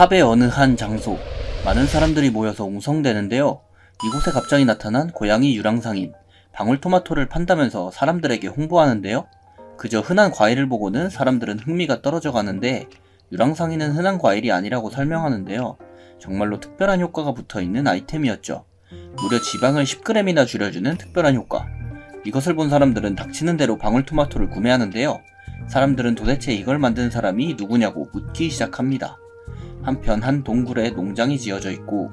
탑의 어느 한 장소. 많은 사람들이 모여서 웅성대는데요. 이곳에 갑자기 나타난 고양이 유랑상인 방울토마토를 판다면서 사람들에게 홍보하는데요. 그저 흔한 과일을 보고는 사람들은 흥미가 떨어져 가는데 유랑상인은 흔한 과일이 아니라고 설명하는데요. 정말로 특별한 효과가 붙어 있는 아이템이었죠. 무려 지방을 10g이나 줄여주는 특별한 효과. 이것을 본 사람들은 닥치는 대로 방울토마토를 구매하는데요. 사람들은 도대체 이걸 만든 사람이 누구냐고 묻기 시작합니다. 한편 한 동굴에 농장이 지어져 있고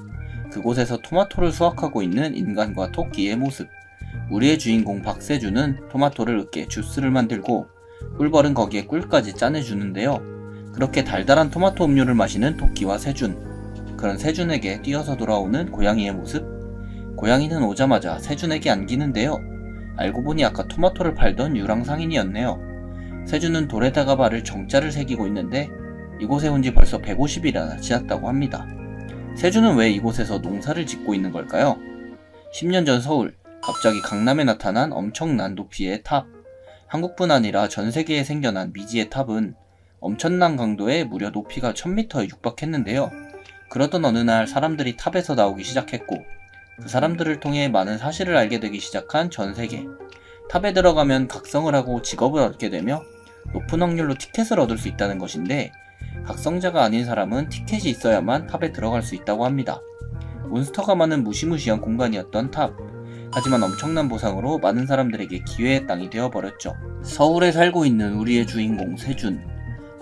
그곳에서 토마토를 수확하고 있는 인간과 토끼의 모습. 우리의 주인공 박세주는 토마토를 으깨 주스를 만들고 꿀벌은 거기에 꿀까지 짜내주는데요. 그렇게 달달한 토마토 음료를 마시는 토끼와 세준. 그런 세준에게 뛰어서 돌아오는 고양이의 모습. 고양이는 오자마자 세준에게 안기는데요. 알고 보니 아까 토마토를 팔던 유랑 상인이었네요. 세준은 돌에다가 발을 정자를 새기고 있는데 이곳에 온 지 벌써 150일이나 지났다고 합니다. 세준은 왜 이곳에서 농사를 짓고 있는 걸까요? 10년 전 서울, 갑자기 강남에 나타난 엄청난 높이의 탑. 한국뿐 아니라 전 세계에 생겨난 미지의 탑은 엄청난 강도에 무려 높이가 1000m에 육박했는데요. 그러던 어느 날 사람들이 탑에서 나오기 시작했고 그 사람들을 통해 많은 사실을 알게 되기 시작한 전 세계. 탑에 들어가면 각성을 하고 직업을 얻게 되며 높은 확률로 티켓을 얻을 수 있다는 것인데 각성자가 아닌 사람은 티켓이 있어야만 탑에 들어갈 수 있다고 합니다. 몬스터가 많은 무시무시한 공간이었던 탑. 하지만 엄청난 보상으로 많은 사람들에게 기회의 땅이 되어버렸죠. 서울에 살고 있는 우리의 주인공 세준.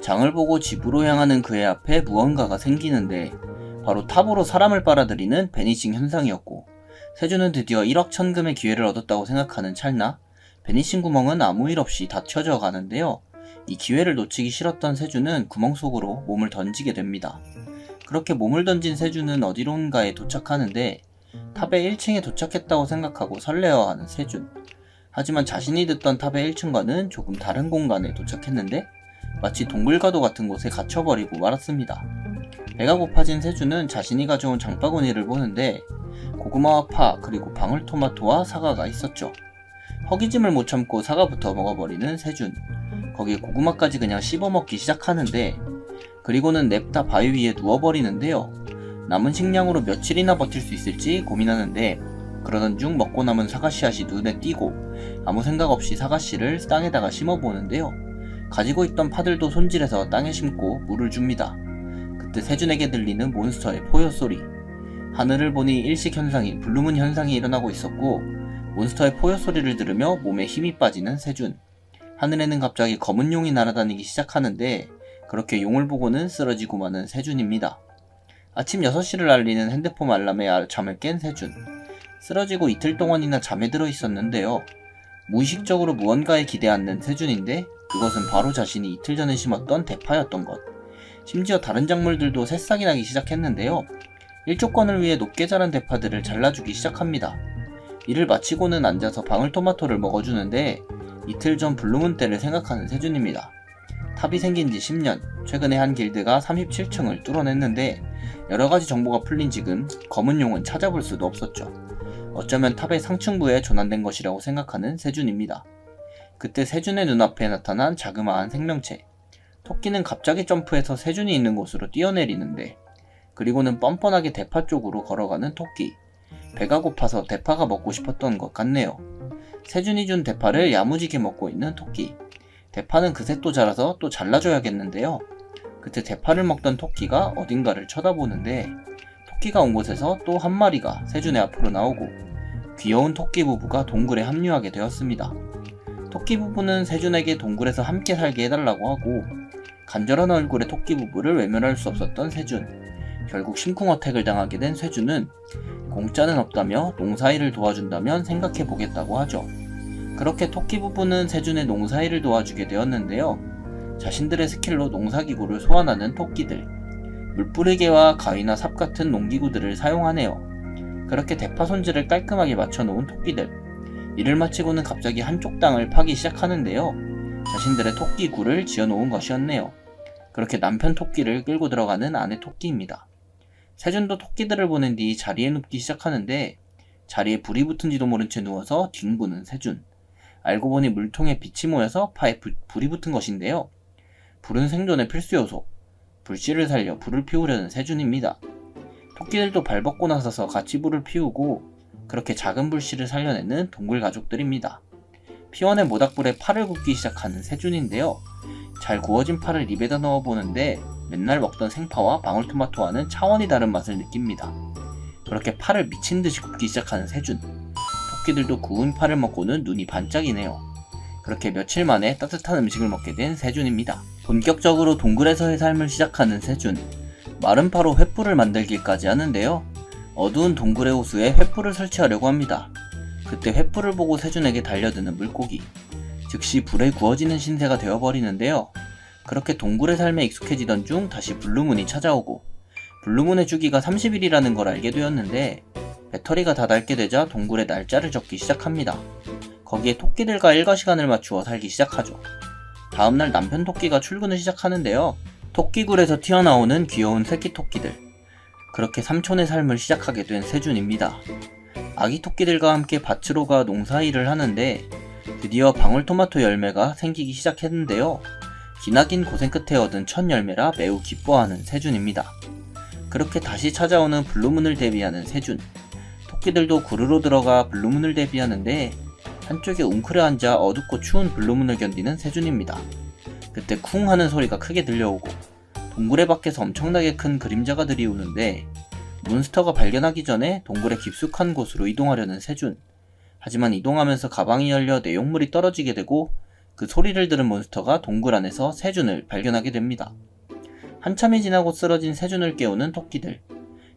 장을 보고 집으로 향하는 그의 앞에 무언가가 생기는데 바로 탑으로 사람을 빨아들이는 베니싱 현상이었고 세준은 드디어 1억 천금의 기회를 얻었다고 생각하는 찰나 베니싱 구멍은 아무 일 없이 닫혀져 가는데요. 이 기회를 놓치기 싫었던 세준은 구멍 속으로 몸을 던지게 됩니다. 그렇게 몸을 던진 세준은 어디론가에 도착하는데 탑의 1층에 도착했다고 생각하고 설레어하는 세준. 하지만 자신이 듣던 탑의 1층과는 조금 다른 공간에 도착했는데 마치 동굴가도 같은 곳에 갇혀버리고 말았습니다. 배가 고파진 세준은 자신이 가져온 장바구니를 보는데 고구마와 파 그리고 방울토마토와 사과가 있었죠. 허기짐을 못 참고 사과부터 먹어버리는 세준. 거기에 고구마까지 그냥 씹어 먹기 시작하는데 그리고는 냅다 바위 위에 누워버리는데요. 남은 식량으로 며칠이나 버틸 수 있을지 고민하는데 그러던 중 먹고 남은 사과씨앗이 눈에 띄고 아무 생각 없이 사과씨를 땅에다가 심어보는데요. 가지고 있던 파들도 손질해서 땅에 심고 물을 줍니다. 그때 세준에게 들리는 몬스터의 포효 소리. 하늘을 보니 일식 현상이 블루문 현상이 일어나고 있었고 몬스터의 포효 소리를 들으며 몸에 힘이 빠지는 세준. 하늘에는 갑자기 검은 용이 날아다니기 시작하는데 그렇게 용을 보고는 쓰러지고 마는 세준입니다. 아침 6시를 알리는 핸드폰 알람에 아- 잠을 깬 세준. 쓰러지고 이틀 동안이나 잠에 들어 있었는데요. 무의식적으로 무언가에 기대앉는 세준인데 그것은 바로 자신이 이틀 전에 심었던 대파였던 것. 심지어 다른 작물들도 새싹이 나기 시작했는데요. 일조권을 위해 높게 자란 대파들을 잘라주기 시작합니다. 이를 마치고는 앉아서 방울토마토를 먹어주는데 이틀 전 블루문 때를 생각하는 세준입니다. 탑이 생긴 지 10년, 최근에 한 길드가 37층을 뚫어냈는데 여러가지 정보가 풀린 지금 검은 용은 찾아볼 수도 없었죠. 어쩌면 탑의 상층부에 조난된 것이라고 생각하는 세준입니다. 그때 세준의 눈앞에 나타난 자그마한 생명체. 토끼는 갑자기 점프해서 세준이 있는 곳으로 뛰어내리는데 그리고는 뻔뻔하게 대파 쪽으로 걸어가는 토끼. 배가 고파서 대파가 먹고 싶었던 것 같네요. 세준이 준 대파를 야무지게 먹고 있는 토끼. 대파는 그새 또 자라서 또 잘라줘야겠는데요. 그때 대파를 먹던 토끼가 어딘가를 쳐다보는데 토끼가 온 곳에서 또 한 마리가 세준의 앞으로 나오고 귀여운 토끼 부부가 동굴에 합류하게 되었습니다. 토끼 부부는 세준에게 동굴에서 함께 살게 해달라고 하고 간절한 얼굴의 토끼 부부를 외면할 수 없었던 세준. 결국 심쿵어택을 당하게 된 세준은 공짜는 없다며 농사일을 도와준다면 생각해 보겠다고 하죠. 그렇게 토끼 부부는 세준의 농사일을 도와주게 되었는데요. 자신들의 스킬로 농사기구를 소환하는 토끼들. 물뿌리개와 가위나 삽 같은 농기구들을 사용하네요. 그렇게 대파 손질을 깔끔하게 맞춰놓은 토끼들. 이를 마치고는 갑자기 한쪽 땅을 파기 시작하는데요. 자신들의 토끼굴을 지어놓은 것이었네요. 그렇게 남편 토끼를 끌고 들어가는 아내 토끼입니다. 세준도 토끼들을 보낸 뒤 자리에 눕기 시작하는데 자리에 불이 붙은지도 모른 채 누워서 뒹구는 세준. 알고 보니 물통에 빛이 모여서 파에 불, 불이 붙은 것인데요. 불은 생존의 필수 요소. 불씨를 살려 불을 피우려는 세준입니다. 토끼들도 발벗고 나서서 같이 불을 피우고 그렇게 작은 불씨를 살려내는 동굴 가족들입니다. 피원의 모닥불에 팔을 굽기 시작하는 세준인데요. 잘 구워진 팔을 입에다 넣어보는데 맨날 먹던 생파와 방울토마토와는 차원이 다른 맛을 느낍니다. 그렇게 팔을 미친 듯이 굽기 시작하는 세준. 토끼들도 구운 팔을 먹고는 눈이 반짝이네요. 그렇게 며칠 만에 따뜻한 음식을 먹게 된 세준입니다. 본격적으로 동굴에서의 삶을 시작하는 세준. 마른 파로 횃불을 만들기까지 하는데요. 어두운 동굴의 호수에 횃불을 설치하려고 합니다. 그때 횃불을 보고 세준에게 달려드는 물고기. 즉시 불에 구워지는 신세가 되어버리는데요. 그렇게 동굴의 삶에 익숙해지던 중 다시 블루문이 찾아오고 블루문의 주기가 30일이라는 걸 알게 되었는데 배터리가 다 닳게 되자 동굴에 날짜를 적기 시작합니다. 거기에 토끼들과 일과 시간을 맞추어 살기 시작하죠. 다음날 남편 토끼가 출근을 시작하는데요. 토끼굴에서 튀어나오는 귀여운 새끼 토끼들. 그렇게 삼촌의 삶을 시작하게 된 세준입니다. 아기 토끼들과 함께 밭으로 가 농사일을 하는데 드디어 방울토마토 열매가 생기기 시작했는데요. 기나긴 고생 끝에 얻은 첫 열매라 매우 기뻐하는 세준입니다. 그렇게 다시 찾아오는 블루문을 대비하는 세준. 토끼들도 구르로 들어가 블루문을 대비하는데 한쪽에 웅크려 앉아 어둡고 추운 블루문을 견디는 세준입니다. 그때 쿵 하는 소리가 크게 들려오고 동굴의 밖에서 엄청나게 큰 그림자가 들이오는데 몬스터가 발견하기 전에 동굴의 깊숙한 곳으로 이동하려는 세준. 하지만 이동하면서 가방이 열려 내용물이 떨어지게 되고 그 소리를 들은 몬스터가 동굴 안에서 세준을 발견하게 됩니다. 한참이 지나고 쓰러진 세준을 깨우는 토끼들.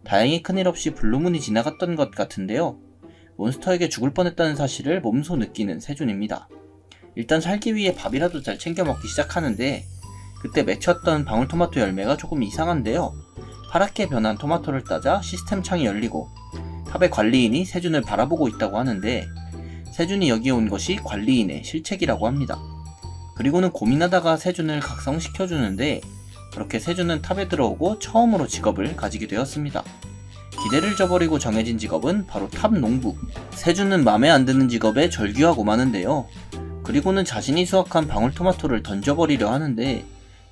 다행히 큰일 없이 블루문이 지나갔던 것 같은데요. 몬스터에게 죽을 뻔했다는 사실을 몸소 느끼는 세준입니다. 일단 살기 위해 밥이라도 잘 챙겨 먹기 시작하는데 그때 맺혔던 방울토마토 열매가 조금 이상한데요. 파랗게 변한 토마토를 따자 시스템 창이 열리고 탑의 관리인이 세준을 바라보고 있다고 하는데 세준이 여기 온 것이 관리인의 실책이라고 합니다. 그리고는 고민하다가 세준을 각성시켜주는데 그렇게 세준은 탑에 들어오고 처음으로 직업을 가지게 되었습니다. 기대를 저버리고 정해진 직업은 바로 탑 농부. 세준은 맘에 안 드는 직업에 절규하고 마는데요. 그리고는 자신이 수확한 방울토마토를 던져버리려 하는데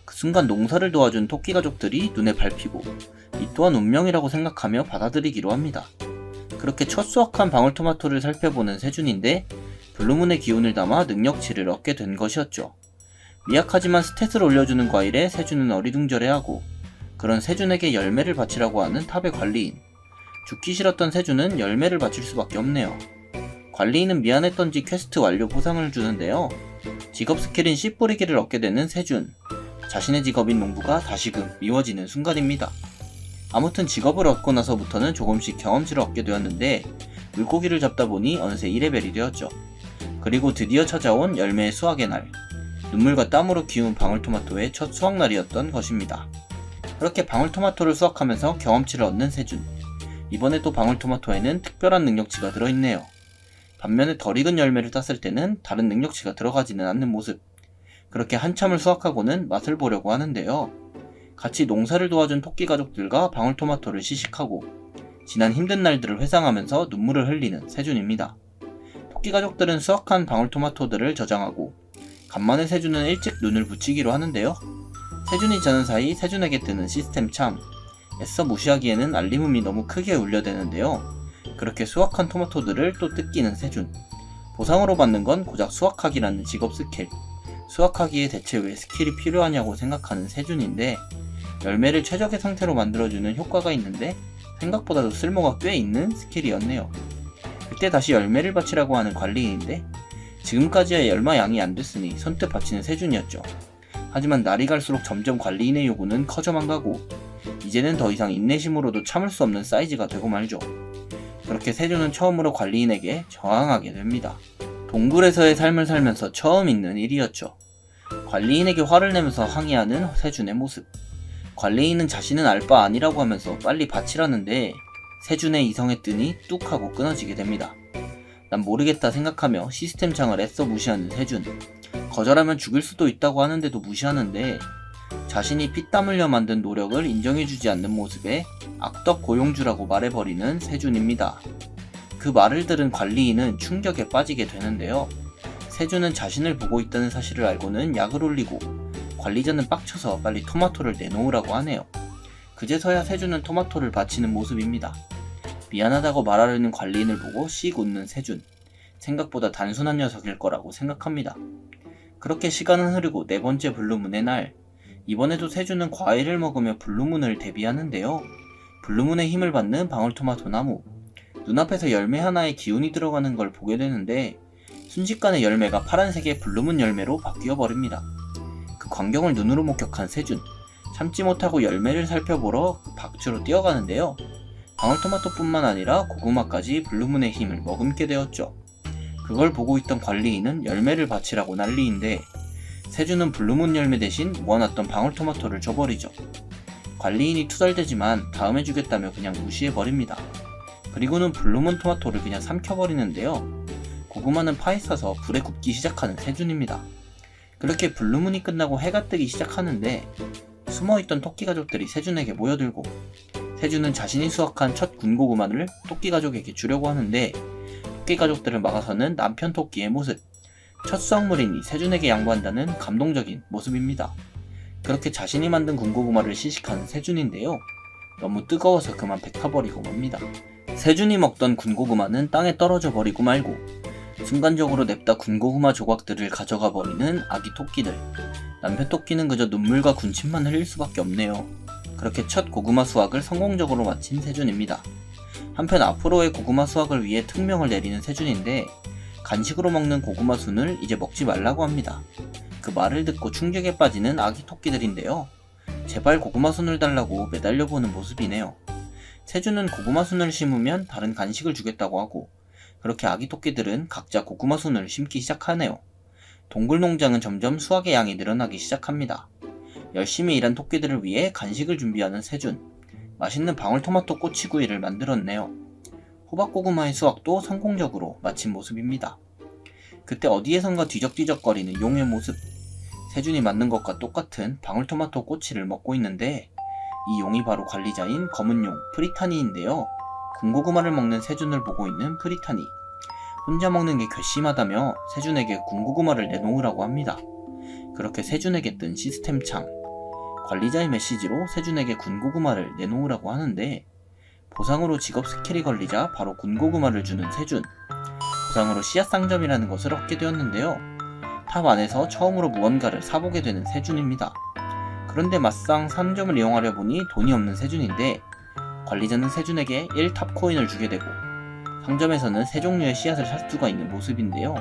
그 순간 농사를 도와준 토끼 가족들이 눈에 밟히고 이 또한 운명이라고 생각하며 받아들이기로 합니다. 그렇게 첫 수확한 방울토마토를 살펴보는 세준인데 블루문의 기운을 담아 능력치를 얻게 된 것이었죠. 미약하지만 스탯을 올려주는 과일에 세준은 어리둥절해하고 그런 세준에게 열매를 바치라고 하는 탑의 관리인. 죽기 싫었던 세준은 열매를 바칠 수밖에 없네요. 관리인은 미안했던지 퀘스트 완료 보상을 주는데요. 직업 스킬인 씨 뿌리기를 얻게 되는 세준. 자신의 직업인 농부가 다시금 미워지는 순간입니다. 아무튼 직업을 얻고 나서부터는 조금씩 경험치를 얻게 되었는데 물고기를 잡다 보니 어느새 2레벨이 되었죠. 그리고 드디어 찾아온 열매의 수확의 날. 눈물과 땀으로 키운 방울토마토의 첫 수확날이었던 것입니다. 그렇게 방울토마토를 수확하면서 경험치를 얻는 세준. 이번에 또 방울토마토에는 특별한 능력치가 들어있네요. 반면에 덜 익은 열매를 땄을 때는 다른 능력치가 들어가지는 않는 모습. 그렇게 한참을 수확하고는 맛을 보려고 하는데요. 같이 농사를 도와준 토끼 가족들과 방울토마토를 시식하고 지난 힘든 날들을 회상하면서 눈물을 흘리는 세준입니다. 토끼 가족들은 수확한 방울토마토들을 저장하고 간만에 세준은 일찍 눈을 붙이기로 하는데요. 세준이 자는 사이 세준에게 뜨는 시스템 참 애써 무시하기에는 알림음이 너무 크게 울려대는데요. 그렇게 수확한 토마토들을 또 뜯기는 세준. 보상으로 받는 건 고작 수확하기라는 직업 스킬. 수확하기에 대체 왜 스킬이 필요하냐고 생각하는 세준인데 열매를 최적의 상태로 만들어주는 효과가 있는데 생각보다도 쓸모가 꽤 있는 스킬이었네요. 그때 다시 열매를 바치라고 하는 관리인인데 지금까지야 열마 양이 안 됐으니 선뜻 바치는 세준이었죠. 하지만 날이 갈수록 점점 관리인의 요구는 커져만 가고 이제는 더 이상 인내심으로도 참을 수 없는 사이즈가 되고 말죠. 그렇게 세준은 처음으로 관리인에게 저항하게 됩니다. 동굴에서의 삶을 살면서 처음 있는 일이었죠. 관리인에게 화를 내면서 항의하는 세준의 모습. 관리인은 자신은 알 바 아니라고 하면서 빨리 바치라는데 세준의 이성에 뜨니 뚝 하고 끊어지게 됩니다. 난 모르겠다 생각하며 시스템 창을 애써 무시하는 세준. 거절하면 죽일 수도 있다고 하는데도 무시하는데 자신이 피땀 흘려 만든 노력을 인정해주지 않는 모습에 악덕 고용주라고 말해버리는 세준입니다. 그 말을 들은 관리인은 충격에 빠지게 되는데요. 세준은 자신을 보고 있다는 사실을 알고는 약을 올리고 관리자는 빡쳐서 빨리 토마토를 내놓으라고 하네요. 그제서야 세준은 토마토를 바치는 모습입니다. 미안하다고 말하려는 관리인을 보고 씩 웃는 세준. 생각보다 단순한 녀석일 거라고 생각합니다. 그렇게 시간은 흐르고 네 번째 블루문의 날. 이번에도 세준은 과일을 먹으며 블루문을 대비하는데요. 블루문의 힘을 받는 방울토마토 나무. 눈앞에서 열매 하나에 기운이 들어가는 걸 보게 되는데 순식간에 열매가 파란색의 블루문 열매로 바뀌어 버립니다. 그 광경을 눈으로 목격한 세준. 참지 못하고 열매를 살펴보러 박주로 뛰어가는데요. 방울토마토뿐만 아니라 고구마까지 블루문의 힘을 머금게 되었죠. 그걸 보고 있던 관리인은 열매를 바치라고 난리인데 세주는 블루문 열매 대신 모아놨던 방울토마토를 줘버리죠. 관리인이 투덜대지만 다음에 주겠다며 그냥 무시해버립니다. 그리고는 블루문 토마토를 그냥 삼켜버리는데요. 고구마는 파헤쳐서 불에 굽기 시작하는 세준입니다. 그렇게 블루문이 끝나고 해가 뜨기 시작하는데 숨어있던 토끼 가족들이 세준에게 모여들고 세준은 자신이 수확한 첫 군고구마를 토끼 가족에게 주려고 하는데 토끼 가족들을 막아서는 남편 토끼의 모습 첫 수확물이니 세준에게 양보한다는 감동적인 모습입니다. 그렇게 자신이 만든 군고구마를 시식하는 세준인데요. 너무 뜨거워서 그만 뱉어버리고 맙니다. 세준이 먹던 군고구마는 땅에 떨어져 버리고 말고 순간적으로 냅다 군고구마 조각들을 가져가 버리는 아기 토끼들. 남편 토끼는 그저 눈물과 군침만 흘릴 수밖에 없네요. 그렇게 첫 고구마 수확을 성공적으로 마친 세준입니다. 한편 앞으로의 고구마 수확을 위해 특명을 내리는 세준인데 간식으로 먹는 고구마 순을 이제 먹지 말라고 합니다. 그 말을 듣고 충격에 빠지는 아기 토끼들인데요. 제발 고구마 순을 달라고 매달려 보는 모습이네요. 세준은 고구마 순을 심으면 다른 간식을 주겠다고 하고 그렇게 아기 토끼들은 각자 고구마 순을 심기 시작하네요. 동굴 농장은 점점 수확의 양이 늘어나기 시작합니다. 열심히 일한 토끼들을 위해 간식을 준비하는 세준. 맛있는 방울토마토 꼬치구이를 만들었네요. 호박고구마의 수확도 성공적으로 마친 모습입니다. 그때 어디에선가 뒤적뒤적거리는 용의 모습. 세준이 만든 것과 똑같은 방울토마토 꼬치를 먹고 있는데 이 용이 바로 관리자인 검은 용 프리타니인데요. 군고구마를 먹는 세준을 보고 있는 프리타니. 혼자 먹는 게 괘씸하다며 세준에게 군고구마를 내놓으라고 합니다. 그렇게 세준에게 뜬 시스템 창. 관리자의 메시지로 세준에게 군고구마를 내놓으라고 하는데 보상으로 직업 스킬이 걸리자 바로 군고구마를 주는 세준. 보상으로 씨앗 상점이라는 것을 얻게 되었는데요. 탑 안에서 처음으로 무언가를 사보게 되는 세준입니다. 그런데 막상 상점을 이용하려 보니 돈이 없는 세준인데 관리자는 세준에게 1탑 코인을 주게 되고 상점에서는 세 종류의 씨앗을 살 수가 있는 모습인데요.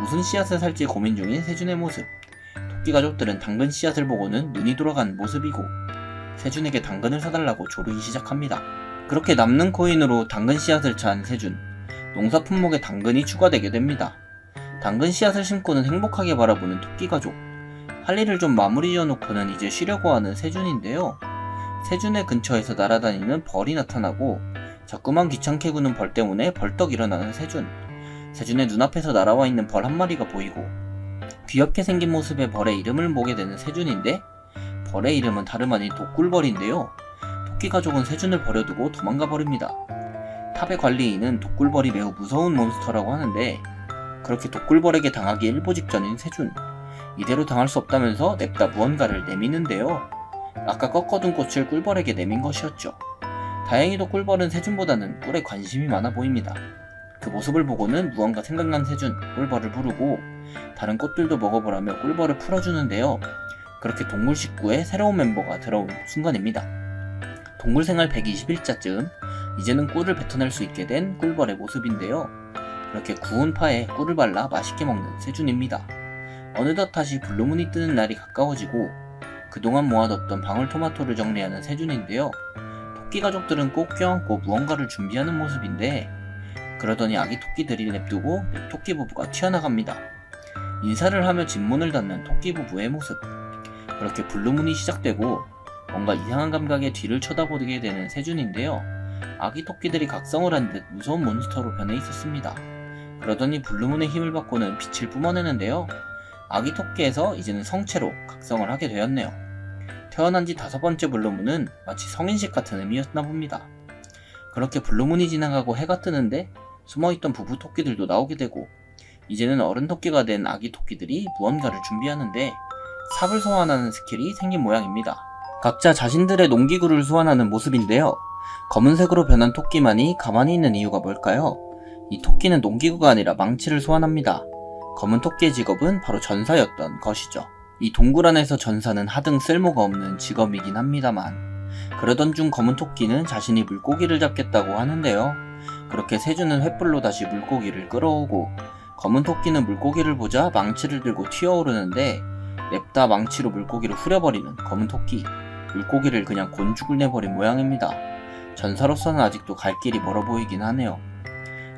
무슨 씨앗을 살지 고민 중인 세준의 모습. 토끼 가족들은 당근 씨앗을 보고는 눈이 돌아간 모습이고 세준에게 당근을 사달라고 조르기 시작합니다. 그렇게 남는 코인으로 당근 씨앗을 찬 세준. 농사 품목에 당근이 추가되게 됩니다. 당근 씨앗을 심고는 행복하게 바라보는 토끼 가족. 할 일을 좀 마무리 지어놓고는 이제 쉬려고 하는 세준인데요. 세준의 근처에서 날아다니는 벌이 나타나고 자꾸만 귀찮게 구는 벌 때문에 벌떡 일어나는 세준. 세준의 눈앞에서 날아와 있는 벌 한 마리가 보이고 귀엽게 생긴 모습의 벌의 이름을 모게 되는 세준인데 벌의 이름은 다름 아닌 독꿀벌인데요. 토끼 가족은 세준을 버려두고 도망가 버립니다. 탑의 관리인은 독꿀벌이 매우 무서운 몬스터라고 하는데 그렇게 독꿀벌에게 당하기 일보 직전인 세준. 이대로 당할 수 없다면서 냅다 무언가를 내미는데요. 아까 꺾어둔 꽃을 꿀벌에게 내민 것이었죠. 다행히도 꿀벌은 세준보다는 꿀에 관심이 많아 보입니다. 그 모습을 보고는 무언가 생각난 세준, 꿀벌을 부르고 다른 꽃들도 먹어보라며 꿀벌을 풀어주는데요. 그렇게 동물 식구에 새로운 멤버가 들어온 순간입니다. 동물 생활 120일자쯤 이제는 꿀을 뱉어낼 수 있게 된 꿀벌의 모습인데요. 그렇게 구운 파에 꿀을 발라 맛있게 먹는 세준입니다. 어느덧 다시 블루문이 뜨는 날이 가까워지고 그동안 모아뒀던 방울토마토를 정리하는 세준인데요. 토끼 가족들은 꼭 껴안고 무언가를 준비하는 모습인데 그러더니 아기 토끼들이 냅두고 토끼 부부가 튀어나갑니다. 인사를 하며 집문을 닫는 토끼 부부의 모습. 그렇게 블루문이 시작되고 뭔가 이상한 감각에 뒤를 쳐다보게 되는 세준인데요. 아기 토끼들이 각성을 한 듯 무서운 몬스터로 변해 있었습니다. 그러더니 블루문의 힘을 받고는 빛을 뿜어내는데요. 아기 토끼에서 이제는 성체로 각성을 하게 되었네요. 태어난 지 다섯 번째 블루문은 마치 성인식 같은 의미였나 봅니다. 그렇게 블루문이 지나가고 해가 뜨는데 숨어있던 부부 토끼들도 나오게 되고 이제는 어른 토끼가 된 아기 토끼들이 무언가를 준비하는데 삽을 소환하는 스킬이 생긴 모양입니다. 각자 자신들의 농기구를 소환하는 모습인데요. 검은색으로 변한 토끼만이 가만히 있는 이유가 뭘까요? 이 토끼는 농기구가 아니라 망치를 소환합니다. 검은 토끼의 직업은 바로 전사였던 것이죠. 이 동굴 안에서 전사는 하등 쓸모가 없는 직업이긴 합니다만 그러던 중 검은 토끼는 자신이 물고기를 잡겠다고 하는데요. 그렇게 세주는 횃불로 다시 물고기를 끌어오고 검은 토끼는 물고기를 보자 망치를 들고 튀어오르는데 냅다 망치로 물고기를 후려버리는 검은 토끼 물고기를 그냥 곤죽을 내버린 모양입니다. 전사로서는 아직도 갈 길이 멀어 보이긴 하네요.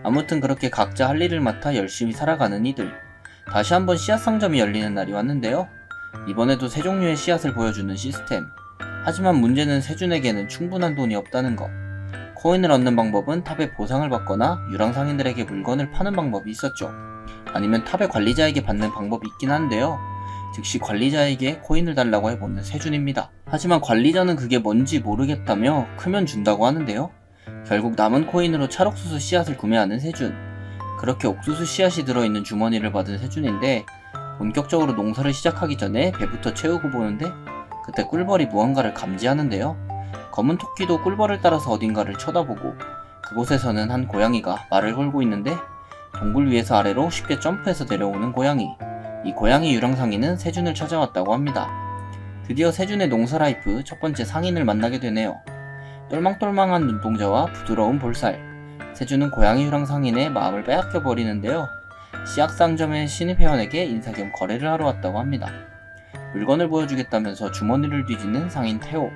아무튼 그렇게 각자 할 일을 맡아 열심히 살아가는 이들 다시 한번 씨앗 상점이 열리는 날이 왔는데요. 이번에도 세 종류의 씨앗을 보여주는 시스템 하지만 문제는 세준에게는 충분한 돈이 없다는 것. 코인을 얻는 방법은 탑에 보상을 받거나 유랑상인들에게 물건을 파는 방법이 있었죠. 아니면 탑의 관리자에게 받는 방법이 있긴 한데요. 즉시 관리자에게 코인을 달라고 해보는 세준입니다. 하지만 관리자는 그게 뭔지 모르겠다며 크면 준다고 하는데요. 결국 남은 코인으로 찰옥수수 씨앗을 구매하는 세준. 그렇게 옥수수 씨앗이 들어있는 주머니를 받은 세준인데 본격적으로 농사를 시작하기 전에 배부터 채우고 보는데 그때 꿀벌이 무언가를 감지하는데요. 검은 토끼도 꿀벌을 따라서 어딘가를 쳐다보고 그곳에서는 한 고양이가 말을 걸고 있는데 동굴 위에서 아래로 쉽게 점프해서 내려오는 고양이. 이 고양이 유랑상인은 세준을 찾아왔다고 합니다. 드디어 세준의 농사 라이프 첫 번째 상인을 만나게 되네요. 똘망똘망한 눈동자와 부드러운 볼살. 세준은 고양이 유랑상인의 마음을 빼앗겨 버리는데요. 씨앗상점의 신입회원에게 인사 겸 거래를 하러 왔다고 합니다. 물건을 보여주겠다면서 주머니를 뒤지는 상인 태호.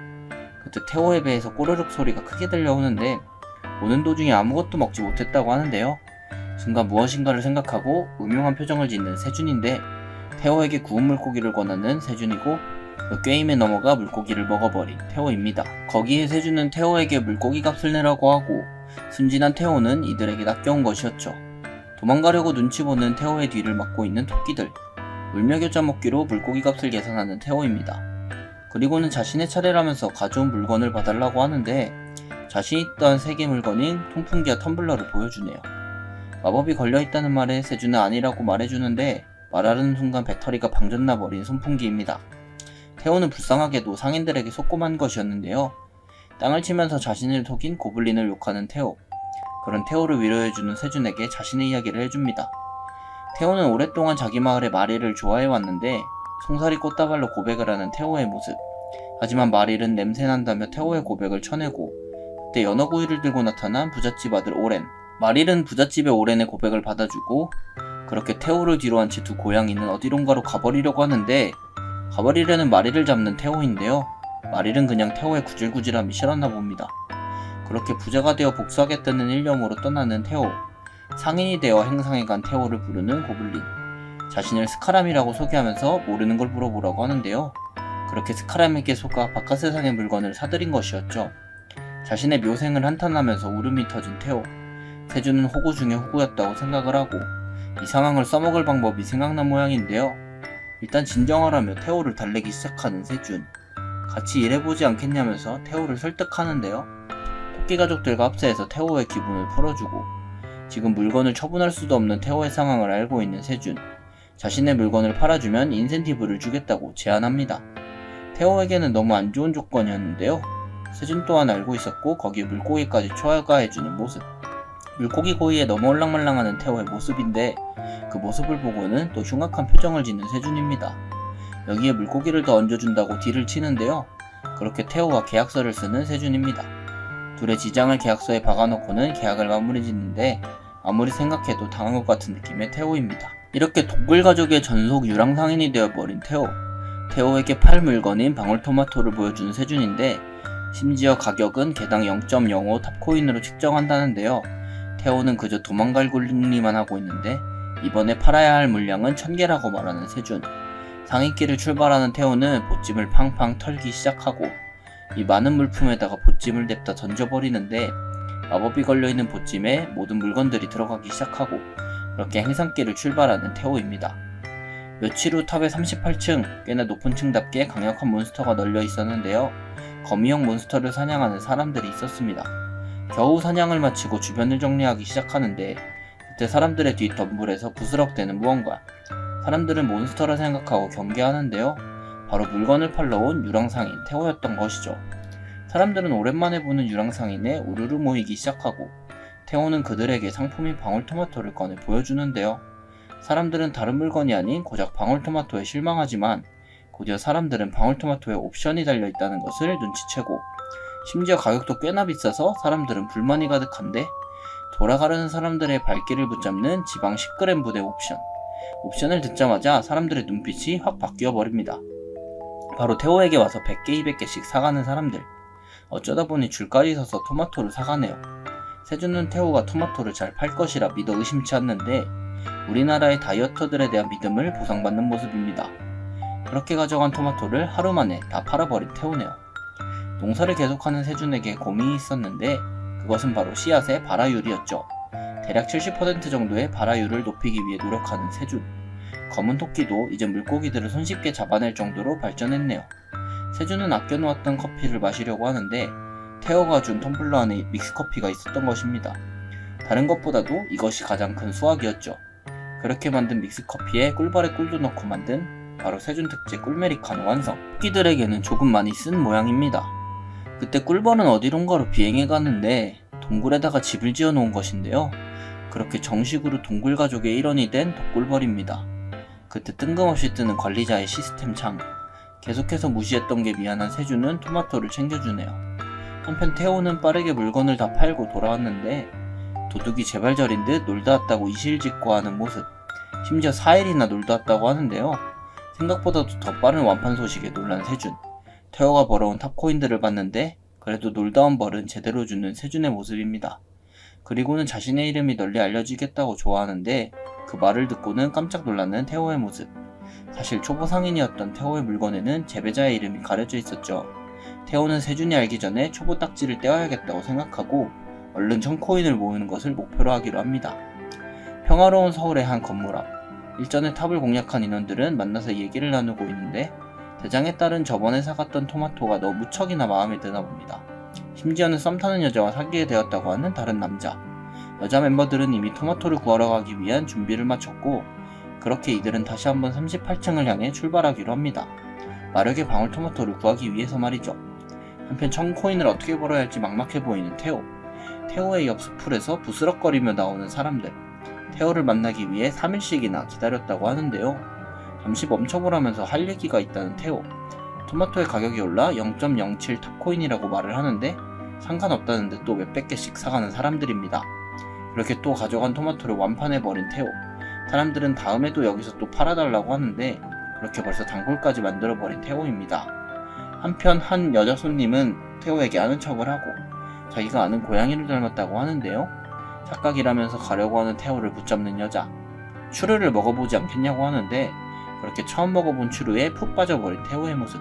그때 태호의 배에서 꼬르륵 소리가 크게 들려오는데 오는 도중에 아무것도 먹지 못했다고 하는데요. 순간 무엇인가를 생각하고 음흉한 표정을 짓는 세준인데 태호에게 구운 물고기를 권하는 세준이고 그 게임에 넘어가 물고기를 먹어버린 태호입니다. 거기에 세준은 태호에게 물고기 값을 내라고 하고 순진한 태호는 이들에게 낚여온 것이었죠. 도망가려고 눈치 보는 태호의 뒤를 막고 있는 토끼들. 물며 겨자 먹기로 물고기 값을 계산하는 태호입니다. 그리고는 자신의 차례라면서 가져온 물건을 봐달라고 하는데 자신 있던 세계 물건인 통풍기와 텀블러를 보여주네요. 마법이 걸려있다는 말에 세주는 아니라고 말해주는데 말하는 순간 배터리가 방전나 버린 선풍기입니다. 태호는 불쌍하게도 상인들에게 속고만 것이었는데요. 땅을 치면서 자신을 속인 고블린을 욕하는 태호. 그런 태호를 위로해주는 세준에게 자신의 이야기를 해줍니다. 태호는 오랫동안 자기 마을의 마리를 좋아해왔는데 송사리 꽃다발로 고백을 하는 태호의 모습. 하지만 마릴은 냄새난다며 태호의 고백을 쳐내고 그때 연어구이를 들고 나타난 부잣집 아들 오렌. 마릴은 부잣집의 오렌의 고백을 받아주고 그렇게 태호를 뒤로 한 채 두 고양이는 어디론가로 가버리려고 하는데 가버리려는 마릴을 잡는 태호인데요. 마릴은 그냥 태호의 구질구질함이 싫었나 봅니다. 그렇게 부자가 되어 복수하겠다는 일념으로 떠나는 태호. 상인이 되어 행상에 간 태호를 부르는 고블린. 자신을 스카람이라고 소개하면서 모르는 걸 물어보라고 하는데요. 그렇게 스카람에게 속아 바깥 세상의 물건을 사들인 것이었죠. 자신의 묘생을 한탄하면서 울음이 터진 태호. 세주는 호구 중에 호구였다고 생각을 하고 이 상황을 써먹을 방법이 생각난 모양인데요. 일단 진정하라며 태호를 달래기 시작하는 세준. 같이 일해보지 않겠냐면서 태호를 설득하는데요. 토끼 가족들과 합세해서 태호의 기분을 풀어주고 지금 물건을 처분할 수도 없는 태호의 상황을 알고 있는 세준. 자신의 물건을 팔아주면 인센티브를 주겠다고 제안합니다. 태호에게는 너무 안 좋은 조건이었는데요. 세준 또한 알고 있었고 거기에 물고기까지 초과해주는 모습. 물고기 고기에 너무 올랑말랑하는 태호의 모습인데 그 모습을 보고는 또 흉악한 표정을 짓는 세준입니다. 여기에 물고기를 더 얹어준다고 딜을 치는데요. 그렇게 태호와 계약서를 쓰는 세준입니다. 둘의 지장을 계약서에 박아놓고는 계약을 마무리 짓는데 아무리 생각해도 당한 것 같은 느낌의 태호입니다. 이렇게 동굴 가족의 전속 유랑상인이 되어버린 태호. 태호에게 팔 물건인 방울토마토를 보여준 세준인데 심지어 가격은 개당 0.05 탑코인으로 측정한다는데요. 태호는 그저 도망갈 굴리만 하고 있는데 이번에 팔아야 할 물량은 1000개라고 말하는 세준. 상인길을 출발하는 태호는 보찜을 팡팡 털기 시작하고 이 많은 물품에다가 보찜을 냅다 던져버리는데 마법이 걸려있는 보찜에 모든 물건들이 들어가기 시작하고 그렇게 행상길을 출발하는 태호입니다. 며칠 후 탑의 38층, 꽤나 높은 층답게 강력한 몬스터가 널려 있었는데요. 거미형 몬스터를 사냥하는 사람들이 있었습니다. 겨우 사냥을 마치고 주변을 정리하기 시작하는데 그때 사람들의 뒷 덤불에서 부스럭대는 무언가. 사람들은 몬스터라 생각하고 경계하는데요. 바로 물건을 팔러 온 유랑상인 태호였던 것이죠. 사람들은 오랜만에 보는 유랑상인에 우르르 모이기 시작하고 태호는 그들에게 상품인 방울토마토를 꺼내 보여주는데요. 사람들은 다른 물건이 아닌 고작 방울토마토에 실망하지만 곧이어 사람들은 방울토마토에 옵션이 달려있다는 것을 눈치채고 심지어 가격도 꽤나 비싸서 사람들은 불만이 가득한데 돌아가려는 사람들의 발길을 붙잡는 지방 10g 부대 옵션. 옵션을 듣자마자 사람들의 눈빛이 확 바뀌어 버립니다. 바로 태호에게 와서 100개, 200개씩 사가는 사람들. 어쩌다 보니 줄까지 서서 토마토를 사가네요. 세준은 태호가 토마토를 잘 팔 것이라 믿어 의심치 않는데 우리나라의 다이어터들에 대한 믿음을 보상받는 모습입니다. 그렇게 가져간 토마토를 하루 만에 다 팔아버린 태호네요. 농사를 계속하는 세준에게 고민이 있었는데 그것은 바로 씨앗의 발화율이었죠. 대략 70% 정도의 발화율을 높이기 위해 노력하는 세준. 검은 토끼도 이제 물고기들을 손쉽게 잡아낼 정도로 발전했네요. 세준은 아껴놓았던 커피를 마시려고 하는데 태호가 준 텀블러 안에 믹스커피가 있었던 것입니다. 다른 것보다도 이것이 가장 큰 수확이었죠. 그렇게 만든 믹스커피에 꿀벌에 꿀도 넣고 만든 바로 세준 특제 꿀메리카노 완성. 토끼들에게는 조금 많이 쓴 모양입니다. 그때 꿀벌은 어디론가로 비행해 가는데 동굴에다가 집을 지어 놓은 것인데요. 그렇게 정식으로 동굴 가족의 일원이 된 독꿀벌입니다. 그때 뜬금없이 뜨는 관리자의 시스템 창. 계속해서 무시했던 게 미안한 세주는 토마토를 챙겨주네요. 한편 태호는 빠르게 물건을 다 팔고 돌아왔는데 도둑이 제발 저린 듯 놀다 왔다고 이실직고 하는 모습. 심지어 4일이나 놀다 왔다고 하는데요. 생각보다도 더 빠른 완판 소식에 놀란 세준. 태호가 벌어온 탑코인들을 봤는데 그래도 놀다 온 벌은 제대로 주는 세준의 모습입니다. 그리고는 자신의 이름이 널리 알려지겠다고 좋아하는데 그 말을 듣고는 깜짝 놀라는 태호의 모습. 사실 초보 상인이었던 태호의 물건에는 재배자의 이름이 가려져 있었죠. 태호는 세준이 알기 전에 초보 딱지를 떼어야겠다고 생각하고 얼른 천코인을 모으는 것을 목표로 하기로 합니다. 평화로운 서울의 한 건물 앞. 일전에 탑을 공략한 인원들은 만나서 얘기를 나누고 있는데 대장에 따른 저번에 사갔던 토마토가 너무 무척이나 마음에 드나 봅니다. 심지어는 썸 타는 여자와 사귀게 되었다고 하는 다른 남자. 여자 멤버들은 이미 토마토를 구하러 가기 위한 준비를 마쳤고 그렇게 이들은 다시 한번 38층을 향해 출발하기로 합니다. 마력의 방울 토마토를 구하기 위해서 말이죠. 한편 천코인을 어떻게 벌어야 할지 막막해 보이는 태호. 태호의 옆 수풀에서 부스럭거리며 나오는 사람들. 태호를 만나기 위해 3일씩이나 기다렸다고 하는데요. 잠시 멈춰보라면서 할 얘기가 있다는 태호. 토마토의 가격이 올라 0.07 탑코인이라고 말을 하는데 상관없다는데 또 몇백 개씩 사가는 사람들입니다. 그렇게 또 가져간 토마토를 완판해버린 태호. 사람들은 다음에도 여기서 또 팔아달라고 하는데 그렇게 벌써 단골까지 만들어버린 태호입니다. 한편 한 여자 손님은 태호에게 아는 척을 하고 자기가 아는 고양이를 닮았다고 하는데요. 착각이라면서 가려고 하는 태호를 붙잡는 여자. 추르를 먹어보지 않겠냐고 하는데 그렇게 처음 먹어본 추루에 푹 빠져버린 태호의 모습.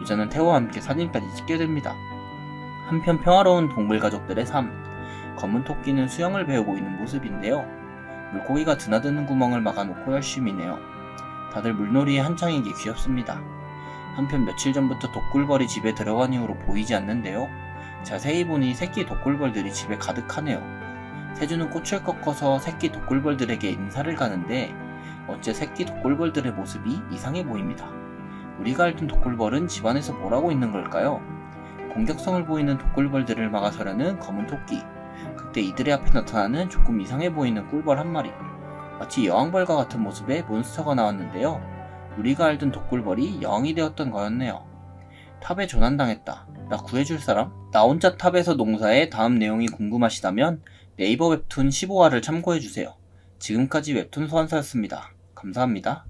유자는 태호와 함께 사진까지 찍게 됩니다. 한편 평화로운 동물 가족들의 삶. 검은 토끼는 수영을 배우고 있는 모습인데요. 물고기가 드나드는 구멍을 막아놓고 열심히 내요. 다들 물놀이에 한창이기 귀엽습니다. 한편 며칠 전부터 독꿀벌이 집에 들어간 이후로 보이지 않는데요. 자세히 보니 새끼 독꿀벌들이 집에 가득하네요. 세주는 꽃을 꺾어서 새끼 독꿀벌들에게 인사를 가는데 어째 새끼 독꿀벌들의 모습이 이상해 보입니다. 우리가 알던 독꿀벌은 집안에서 뭘 하고 있는 걸까요? 공격성을 보이는 독꿀벌들을 막아서려는 검은 토끼. 그때 이들의 앞에 나타나는 조금 이상해 보이는 꿀벌 한 마리. 마치 여왕벌과 같은 모습의 몬스터가 나왔는데요. 우리가 알던 독꿀벌이 여왕이 되었던 거였네요. 탑에 조난당했다. 나 구해줄 사람? 나 혼자 탑에서 농사의 다음 내용이 궁금하시다면 네이버 웹툰 15화를 참고해주세요. 지금까지 웹툰 소환사였습니다. 감사합니다.